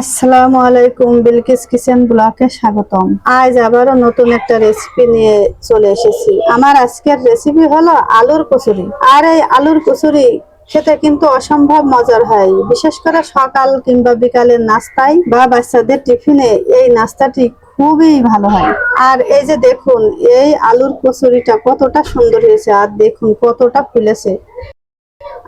আসসালামু আলাইকুম, বিলকিস কিচেন ব্লকে স্বাগতম। আজ আবারও নতুন একটা রেসিপি নিয়ে চলে এসেছি। আমার আজকের রেসিপি হলো আলুর কচুরি। আর এই আলুর কচুরি খেতে কিন্তু অসম্ভব মজার হয়। বিশেষ করে সকাল কিংবা বিকালের নাস্তায় বা বাচ্চাদের টিফিনে এই নাস্তাটি খুবই ভালো হয়। আর এই যে দেখুন, এই আলুর কচুরিটা কতটা সুন্দর হয়েছে, আর দেখুন কতটা ফুলেছে।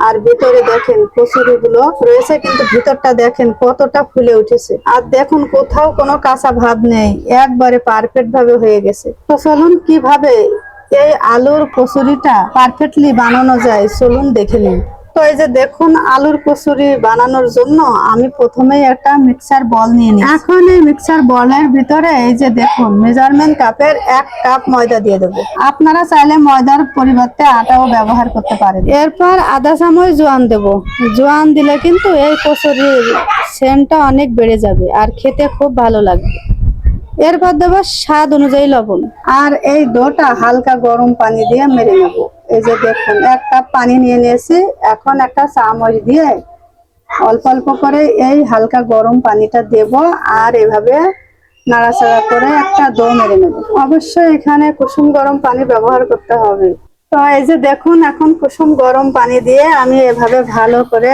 আর ভিতরে দেখেন কচুরি গুলো রয়েছে, কিন্তু ভিতরটা দেখেন কতটা ফুলে উঠেছে। আর দেখুন কোথাও কোনো কাঁচা ভাব নেই, একবারে পারফেক্ট ভাবে হয়ে গেছে। তো চলুন কীভাবে এই আলুর কচুরিটা পারফেক্টলি বানানো যায়, চলুন দেখে নিন এই যে দেখুন আলুর কচুরি বানানোর জন্য আমি প্রথমেই একটা মিক্সার বল নিয়ে নিই এখন এই মিক্সার বলের ভিতরে এই যে দেখুন মেজারমেন্ট কাপের এক কাপ ময়দা দিয়ে দেবো। আপনারা চাইলে ময়দার পরিবর্তে আটাও ব্যবহার করতে পারেন। এরপর আধা চামচ জোয়ান দেব। জোয়ান দিলে কিন্তু এই কচুরির সেন্টটা অনেক বেড়ে যাবে আর খেতে খুব ভালো লাগবে। এরপর দেবো স্বাদ অনুযায়ী লবণ। আর এই ডোটা হালকা গরম পানি দিয়ে মেরে নেব। এই যে দেখুন, এক কাপ পানি নিয়ে নিয়েছি। এখন একটা চামচ দিয়ে অল্প অল্প করে এই হালকা গরম পানিটা দেব আর এভাবে নাড়াচাড়া করে একটা ডো মেরে নেব। অবশ্যই এখানে কুসুম গরম পানি ব্যবহার করতে হবে। তো এই যে দেখুন, এখন কুসুম গরম পানি দিয়ে আমি এভাবে ভালো করে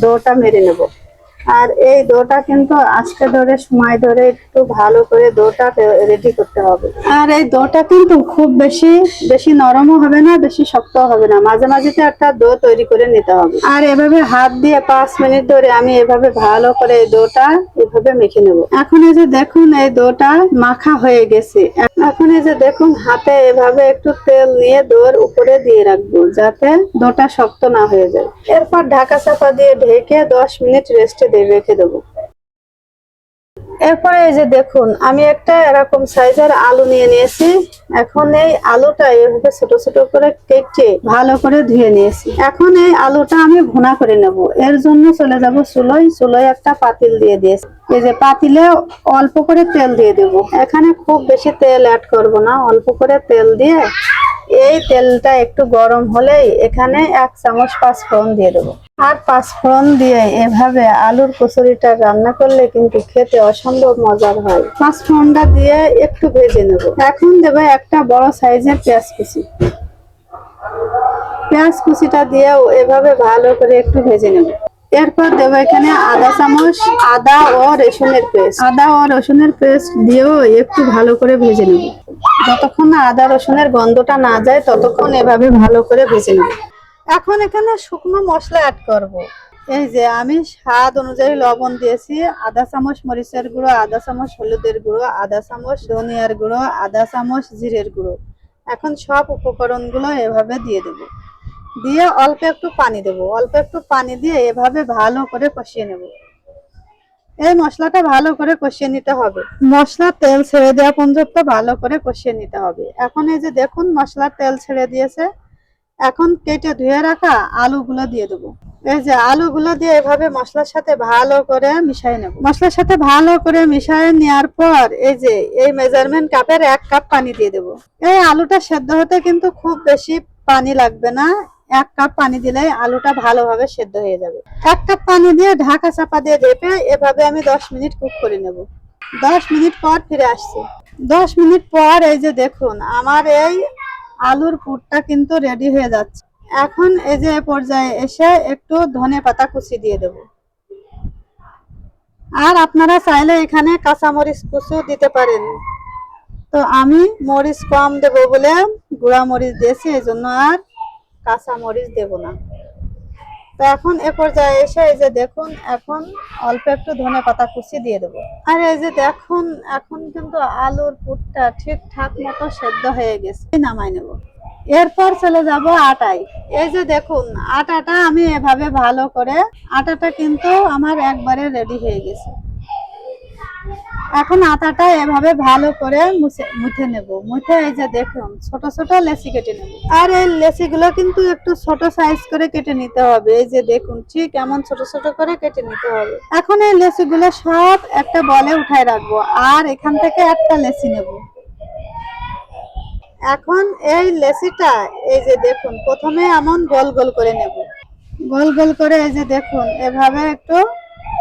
ডোটা মেরে নেব। আর এই ডোটা কিন্তু আজকে ধরে সময় ধরে একটু ভালো করে ডোটা রেডি করতে হবে। আর এই ডোটা কিন্তু খুব বেশি বেশি নরমও হবে না বেশি শক্ত হবে না। মাঝে মাঝেতে একটা ডো তৈরি করে নিতে হবে। আর এভাবে হাত দিয়ে পাঁচ মিনিট ধরে আমি এভাবে ভালো করে এই ডোটা এভাবে মেখে নেব। এখন এই যে দেখুন এই দোটা মাখা হয়ে গেছে। এখন এই যে দেখুন হাতে এভাবে একটু তেল নিয়ে ডোর উপরে দিয়ে রাখব যাতে দোটা শক্ত না হয়ে যায়। এরপর ঢাকা চাপা দিয়ে ঢেকে দশ মিনিট রেস্টে রেখে দেবো। এরপরে এই যে দেখুন, আমি একটা এরকম সাইজের আলু নিয়ে নিয়েছি। এখন এই আলুটা এভাবে ছোট ছোট করে কেটে ভালো করে ধুয়ে নিয়েছি। এখন এই আলুটা আমি ভুনা করে নেব। এর জন্য চলে যাব চুলোয়। চুলোয় একটা পাতিল দিয়ে দিয়েছি। এই যে পাতিলে অল্প করে তেল দিয়ে দেব। এখানে খুব বেশি তেল অ্যাড করব না। অল্প করে তেল দিয়ে এই তেলটা একটু গরম হলেই এখানে এক চামচ পাঁচফোড়ন দিয়ে দেবো। আর পাঁচফোড়ন দিয়ে এভাবে আলুর কচুরিটা রান্না করলে কিন্তু খেতে অসম্ভব মজার হয়। পাঁচফোড়নটা দিয়ে একটু ভেজে নেব। এখন দেবে একটা বড় সাইজের পেঁয়াজ কুচি। পেঁয়াজ কুচিটা দিয়েও এভাবে ভালো করে একটু ভেজে নেব। এরপর দেবো এখানে আদা চামচ আদা ও রসুনের পেস্ট। আদা ও রসুনের পেস্ট দিয়েও একটু ভালো করে ভেজে নেব। যতক্ষণ না আদা রসুনের গন্ধটা না যায়, ততক্ষণ এভাবে ভালো করে ভেজে নেব। এখন এখানে শুকনো মশলা অ্যাড করব। এই যে আমি স্বাদ অনুযায়ী লবণ দিয়েছি আধা চামচ মরিচের গুঁড়ো আধা চামচ হলুদের গুঁড়ো আধা চামচ ধনিয়ার গুঁড়ো আধা চামচ জিরের গুঁড়ো। এখন সব উপকরণগুলো এভাবে দিয়ে দেব। দিয়ে অল্প একটু পানি দেব। অল্প একটু পানি দিয়ে এভাবে ভালো করে কষিয়ে নেব। এই মশলাটা ভালো করে কষিয়ে নিতে হবে। মশলা তেল ছেড়ে দেওয়া পর্যন্ত ভালো করে কষিয়ে নিতে হবে। এখন এই যে দেখুন মশলা তেল ছেড়ে দিয়েছে। এখন কেটে ধুয়ে রাখা আলুগুলো দিয়ে দেবো। এই যে আলুগুলো দিয়ে এভাবে মশলার সাথে ভালো করে মিশাই নেব। মশলার সাথে ভালো করে মিশাই নেওয়ার পর এই যে এই মেজারমেন্ট কাপের এক কাপ পানি দিয়ে দেবো। এই আলুটা সেদ্ধ হতে কিন্তু খুব বেশি পানি লাগবে না। এক কাপ পানি দিলে আলুটা ভালোভাবে সেদ্ধ হয়ে যাবে। এক কাপ পানি দিয়ে ঢাকা চাপা দিয়ে ঢেপে এভাবে আমি দশ মিনিট কুক করে নেব। দশ মিনিট পর ফিরে আসছি। দশ মিনিট পর এই যে দেখুন, আমার এই আলুর পুরটা কিন্তু রেডি হয়ে যাচ্ছে। এখন এই যে পর্যায়ে এসে একটু ধনে পাতা কুচি দিয়ে দেব। আর আপনারা চাইলে এখানে কাঁচামরিচ কুচু দিতে পারেন। তো আমি মরিচ কম দেব বলে গুঁড়া মরিচ দিয়েছি, এই জন্য আর কাঁচা মরিচ দেব না। তো এখন এ পর্যায়ে এসে এই যে দেখুন, এখন অল্প একটু ধনে পাতা কুচি দিয়ে দেবো। আর এই যে দেখুন, এখন কিন্তু আলুর পুরটা ঠিকঠাক মতো সেদ্ধ হয়ে গেছে। নামাই নেব। এরপর চলে যাব আটায়। এই যে দেখুন, আটাটা আমি এভাবে ভালো করে, আটাটা কিন্তু আমার একবারে রেডি হয়ে গেছে। এখন আটাটা এভাবে ভালো করে মুছে নেব। মুছে এই যে দেখুন, ছোট ছোট লেসি কেটে নেব। আর এই লেচি গুলো কিন্তু একটু ছোট সাইজ করে কেটে নিতে হবে। এই যে দেখুন, ঠিক এমন ছোট ছোট করে কেটে নিতে হবে। এখন এই লেচি গুলো সব একটা বলে উঠায় রাখব। আর এখান থেকে একটা লেসি নেব। এখন এই লেসিটা, এই যে দেখুন, প্রথমে এমন গোল গোল করে নেব। গোল গোল করে এই যে দেখুন, এভাবে একটু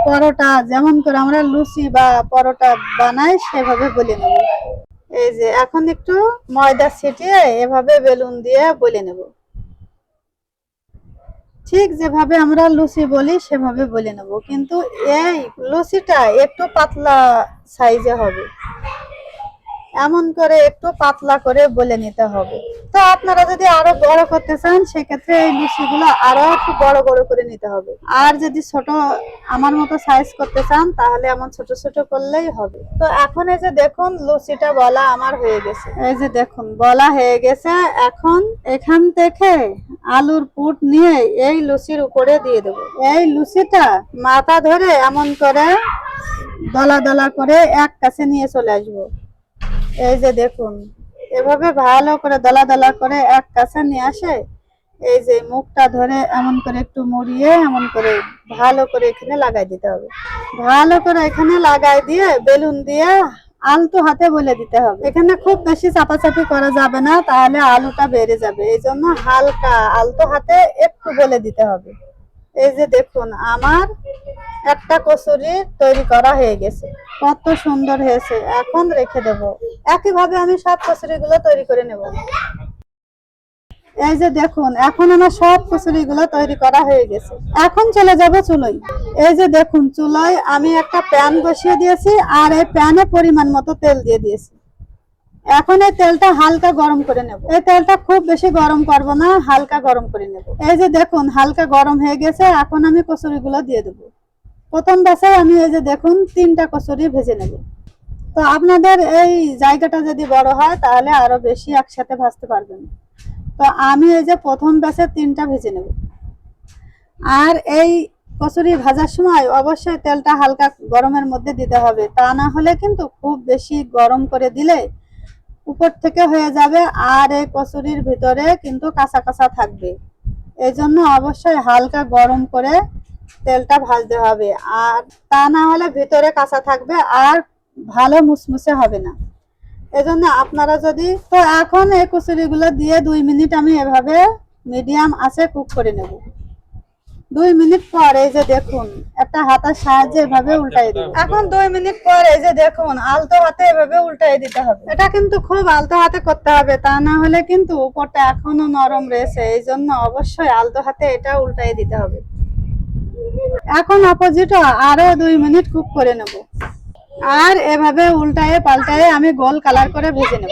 পরোটা যেমন করে আমরা লুচি বা পরোটা বানাই, সেভাবে বলে নেব। এই যে, এখন একটু ময়দা ছিটিয়ে এভাবে বেলুন দিয়ে বলে নেব। ঠিক যেভাবে আমরা লুচি বলি, সেভাবে বলে নেব। কিন্তু এই লুচিটা একটু পাতলা সাইজে হবে। এমন করে একটু পাতলা করে বলে নিতে হবে। তো আপনারা যদি আরও বড় করতে চান, সেক্ষেত্রে এই লুচিগুলো আরও একটু বড় বড় করে নিতে হবে। আর যদি ছোট, আমার মতো সাইজ করতে চান, তাহলে এমন ছোট ছোট করলেই হবে। তো এখন এই যে দেখুন, লুচিটা বলা আমার হয়ে গেছে। এই যে দেখুন, বলা হয়ে গেছে। এখন এখান থেকে আলুর পুট নিয়ে এই লুচির উপরে দিয়ে দেবো। এই লুচিটা মাথা ধরে এমন করে, দলা দলা করে এক কাছে নিয়ে চলে আসব। এই যে দেখুন, এভাবে ভালো করে দলা দলা করে এক কাছে নিয়ে আসে, এই যে মুখটা ধরে এমন করে একটু মুড়িয়ে, এমন করে ভালো করে এখানে লাগাই দিতে হবে। ভালো করে এখানে লাগাই দিয়ে বেলুন দিয়ে আলতো হাতে বলে দিতে হবে। এখানে খুব বেশি চাপাচাপি করা যাবে না, তাহলে আলুটা বেড়ে যাবে। এই জন্য হালকা আলতো হাতে একটু বলে দিতে হবে। এই যে দেখুন, আমার একটা কচুরি তৈরি করা হয়ে গেছে। কত সুন্দর হয়েছে। এখন রেখে দেব। একইভাবে আমি সব কচুরি গুলো তৈরি করে নেব। এই যে দেখুন, এখন আমার সব কচুরি গুলো তৈরি করা হয়ে গেছে। এখন চলে যাব চুলোয়। এই যে দেখুন, চুলোয় আমি একটা প্যান বসিয়ে দিয়েছি আর এই প্যানে পরিমাণ মতো তেল দিয়ে দিয়েছি। এখন এই তেলটা হালকা গরম করে নেব। এই তেলটা খুব বেশি গরম করব না, হালকা গরম করে নেব। এই যে দেখুন, হালকা গরম হয়ে গেছে, এখন আমি কচুরি গুলো দিয়ে দেবো। প্রথম ব্যাচে আমি এই যে দেখুন, তিনটা কচুরি ভেজে নেব। তো আপনাদের এই জায়গাটা যদি বড় হয়, তাহলে আরও বেশি একসাথে ভাজতে পারবেন। তো আমি এই যে প্রথম ব্যাচে তিনটা ভেজে নেব। আর এই কচুরি ভাজার সময় অবশ্যই তেলটা হালকা গরমের মধ্যে দিতে হবে। তা না হলে কিন্তু খুব বেশি গরম করে দিলে উপর থেকে হয়ে যাবে আর এই কচুরির ভিতরে কিন্তু কাঁচা কাঁচা থাকবে। এই জন্য অবশ্যই হালকা গরম করে তেলটা ভাজতে হবে। আর তা না হলে ভিতরে কাঁচা থাকবে আর ভালো মুসমুসে হবে না। এজন্য আপনারা যদি, তো এখন এই কচুরিগুলো দিয়ে দুই মিনিট আমি এভাবে মিডিয়াম আছে কুক করে নেব। দুই মিনিট পর এই যে দেখুন, একটা হাতার সাহায্যে এভাবে উল্টাই দেব। এখন দুই মিনিট পর এই যে দেখুন, আলতো হাতে এভাবে উল্টাই দিতে হবে। এটা কিন্তু খুব আলতো হাতে করতে হবে, তা না হলে কিন্তু উপরটা এখনও নরম রয়েছে, এই জন্য অবশ্যই আলতো হাতে এটা উল্টাই দিতে হবে। এখন অপোজিট আরও দুই মিনিট কুক করে নেব। আর এভাবে উল্টায়ে পাল্টায়ে আমি গোল কালার করে ভেজে নেব।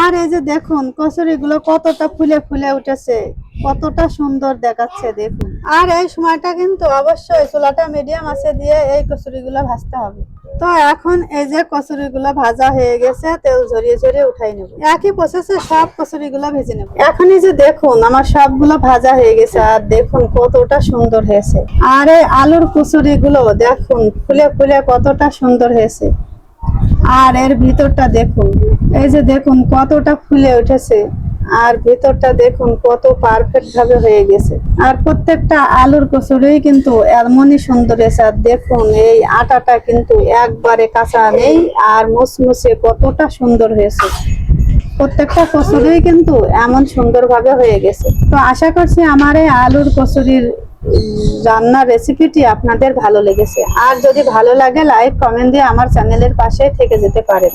আর এই যে দেখুন কচুরি গুলো কতটা ফুলে ফুলে উঠেছে। কতটা সুন্দর দেখাচ্ছে দেখুন। আর এই সময়টা কিন্তু অবশ্যই চুলাটা মিডিয়াম আছে দিয়ে এই কচুরি গুলো ভাজতে হবে। তো এখন এই যে কচুরি গুলো ভাজা হয়ে গেছে তেল ঝরিয়ে ঝরিয়ে উঠাই নেব। একই প্রসেসে সব কচুরি গুলো ভেজে নেব। এখন এই যে দেখুন আমার সবগুলো ভাজা হয়ে গেছে আর দেখুন কতটা সুন্দর হয়েছে। আর এই আলুর কচুরি গুলো দেখুন ফুলে ফুলে কতটা সুন্দর হয়েছে। আর এর ভিতরটা দেখুন এই যে দেখুন কতটা ফুলে উঠেছে। আর ভিতরটা দেখুন, কত পারফেক্ট ভাবে হয়ে গেছে। আর প্রত্যেকটা আলুর কচুরি কিন্তু এমনই সুন্দর আর দেখুন, এই আটাটা কিন্তু একবারে কাঁচা নেই আর মুসমুসে কতটা সুন্দর হয়েছে। প্রত্যেকটা কচুরি কিন্তু এমন সুন্দরভাবে হয়ে গেছে। তো আশা করছি আমার এই আলুর কচুরির রান্নার রেসিপিটি আপনাদের ভালো লেগেছে। আর যদি ভালো লাগে লাইক কমেন্ট দিয়ে আমার চ্যানেলের পাশে থেকে যেতে পারেন।